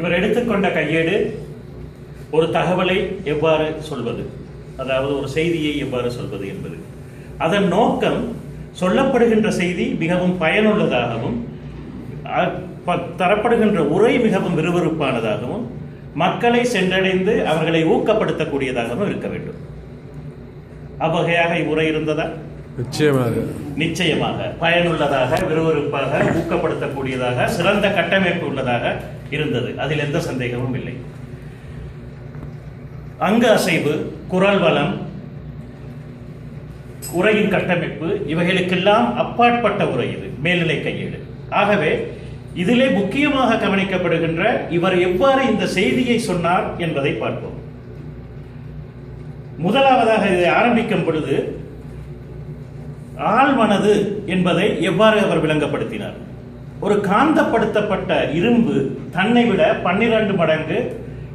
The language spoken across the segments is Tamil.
இவர் எடுத்துக்கொண்ட கையேடு ஒரு தகவலை எவ்வாறு சொல்வது? அதாவது ஒரு செய்தியை எவ்வாறு சொல்வது என்பது. அதன் நோக்கம் சொல்லப்படுகின்ற செய்தி மிகவும் பயனுள்ளதாகவும் தரப்படுகின்ற உரை மிகவும் விறுவிறுப்பானதாகவும் மக்களை சென்றடைந்து அவர்களை ஊக்கப்படுத்தக்கூடியதாகவும் இருக்க வேண்டும். அவ்வகையாக இவ்வுரை இருந்ததா? நிச்சயமாக. நிச்சயமாக. பயனுள்ளதாக விறுவிறுப்பாக ஊக்கப்படுத்தக்கூடியதாக சிறந்த கட்டமைப்பு உள்ளதாக இருந்தது. அதில் எந்த சந்தேகமும் இல்லை. அங்க அசைவு குரல் வளம் உரையின் கட்டமைப்பு இவைகளுக்கெல்லாம் அப்பாற்பட்ட உரை இது. மேல்நிலை கையேடு. ஆகவே இதிலே முக்கியமாக கவனிக்கப்படுகின்ற இவர் எவ்வாறு இந்த செய்தியை சொன்னார் என்பதை பார்ப்போம். முதலாவதாக இதை ஆரம்பிக்கும் பொழுது ஆழ்மனது என்பதை எவ்வாறு அவர் விளங்கப்படுத்தினார்? ஒரு காந்தப்படுத்தப்பட்ட இரும்பு தன்னை விட பன்னிரண்டு மடங்கு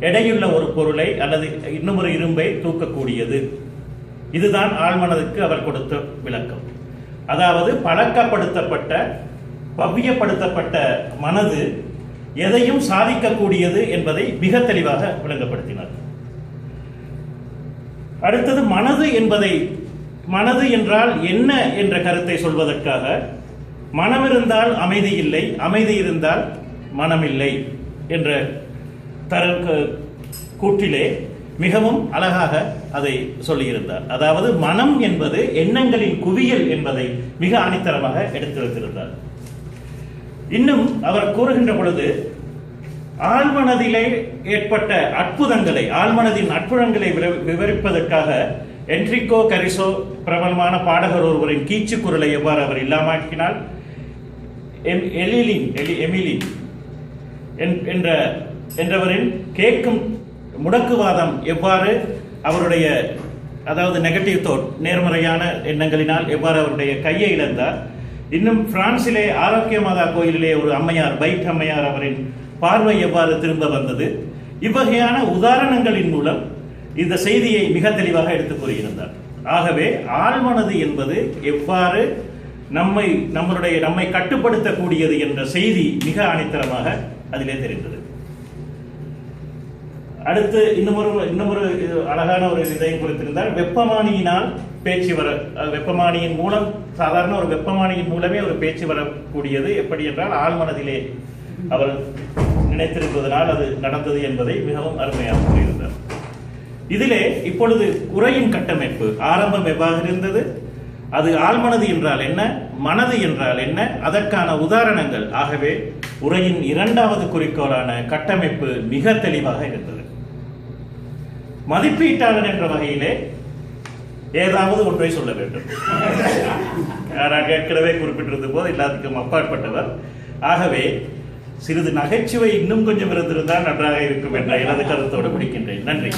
எடையுள்ள ஒரு பொருளை அல்லது இன்னும் ஒரு இரும்பை தூக்கக்கூடியது. இதுதான் ஆழ்மனதுக்கு அவர் கொடுத்த விளக்கம். அதாவது பழக்கப்படுத்தப்பட்ட பவ்யப்படுத்தப்பட்ட மனது எதையும் சாதிக்கக்கூடியது என்பதை மிக தெளிவாக விளங்கப்படுத்தினார். அடுத்தது மனது என்பதை மனது என்றால் என்ன என்ற கருத்தை சொல்வதற்காக மனம் இருந்தால் அமைதி இல்லை அமைதி இருந்தால் மனமில்லை என்ற தர கூற்றிலே மிகவும் அழகாக அதை சொல்லியிருந்தார். அதாவது மனம் என்பது எண்ணங்களின் குவியல் என்பதை மிக ஆணித்தரமாக எடுத்து வைத்திருந்தார். இன்னும் அவர் கூறுகின்ற பொழுது ஆழ்மனதிலே ஏற்பட்ட அற்புதங்களை ஆழ்மனதின் அற்புதங்களை விவ- விவரிப்பதற்காக என்ட்ரிகோ கரிசோ பிரபலமான பாடகர் ஒருவரின் கீச்சு குரலை எவ்வாறு அவர் இல்லாமாக்கினால் எம் எலிலின் எலி எமிலின் என்- என்ற என்றவரின் கேட்கும் முடக்குவாதம் எவ்வாறு அவருடைய அதாவது நெகட்டிவ் தோட் நேர்மறையான எண்ணங்களினால் எவ்வாறு அவருடைய கையை இழந்தார். இன்னும் பிரான்சிலே ஆரோக்கிய மாதா கோயிலிலே ஒரு அம்மையார் பைட் அம்மையார் அவரின் பார்வை எவ்வாறு திரும்ப வந்தது. இவ்வகையான உதாரணங்களின் மூலம் இந்த செய்தியை மிக தெளிவாக எடுத்துக் கூறியிருந்தார். ஆகவே ஆழ்மனது என்பது எவ்வாறு நம்மை நம்மளுடைய நம்மை கட்டுப்படுத்தக்கூடியது என்ற செய்தி மிக அணித்தரமாக அதிலே தெரிந்தது. அடுத்து இன்னுமொரு இன்னுமொரு அழகான ஒரு இதையும் குறித்திருந்தால் வெப்பமானியினால் பேச்சு வர வெப்பமானியின் மூலம் சாதாரண ஒரு வெப்பமானியின் மூலமே ஒரு பேச்சு வரக்கூடியது எப்படி என்றால் ஆழ்மனதிலே அவர் நினைத்திருப்பதனால் அது நடந்தது என்பதை மிகவும் அருமையாக கூறியிருந்தார். இதிலே இப்பொழுது உரையின் கட்டமைப்பு ஆரம்பம் எவ்வாறு இருந்தது? அது ஆழ்மனது என்றால் என்ன? மனது என்றால் என்ன? அதற்கான உதாரணங்கள். ஆகவே உரையின் இரண்டாவது குறிக்கோளான கட்டமைப்பு மிக தெளிவாக இருந்தது. மதிப்பீட்டாளர் என்ற வகையிலே ஏதாவது ஒன்றை சொல்ல வேண்டும். நான் ஏற்கனவே குறிப்பிட்டிருந்த போது எல்லாத்துக்கும் அப்பாற்பட்டவர். ஆகவே சிறிது நகைச்சுவை இன்னும் கொஞ்சம் இருந்திருந்தால் நன்றாக இருக்கும் என்ற எனது கருத்தோடு முடிக்கின்றேன். நன்றி.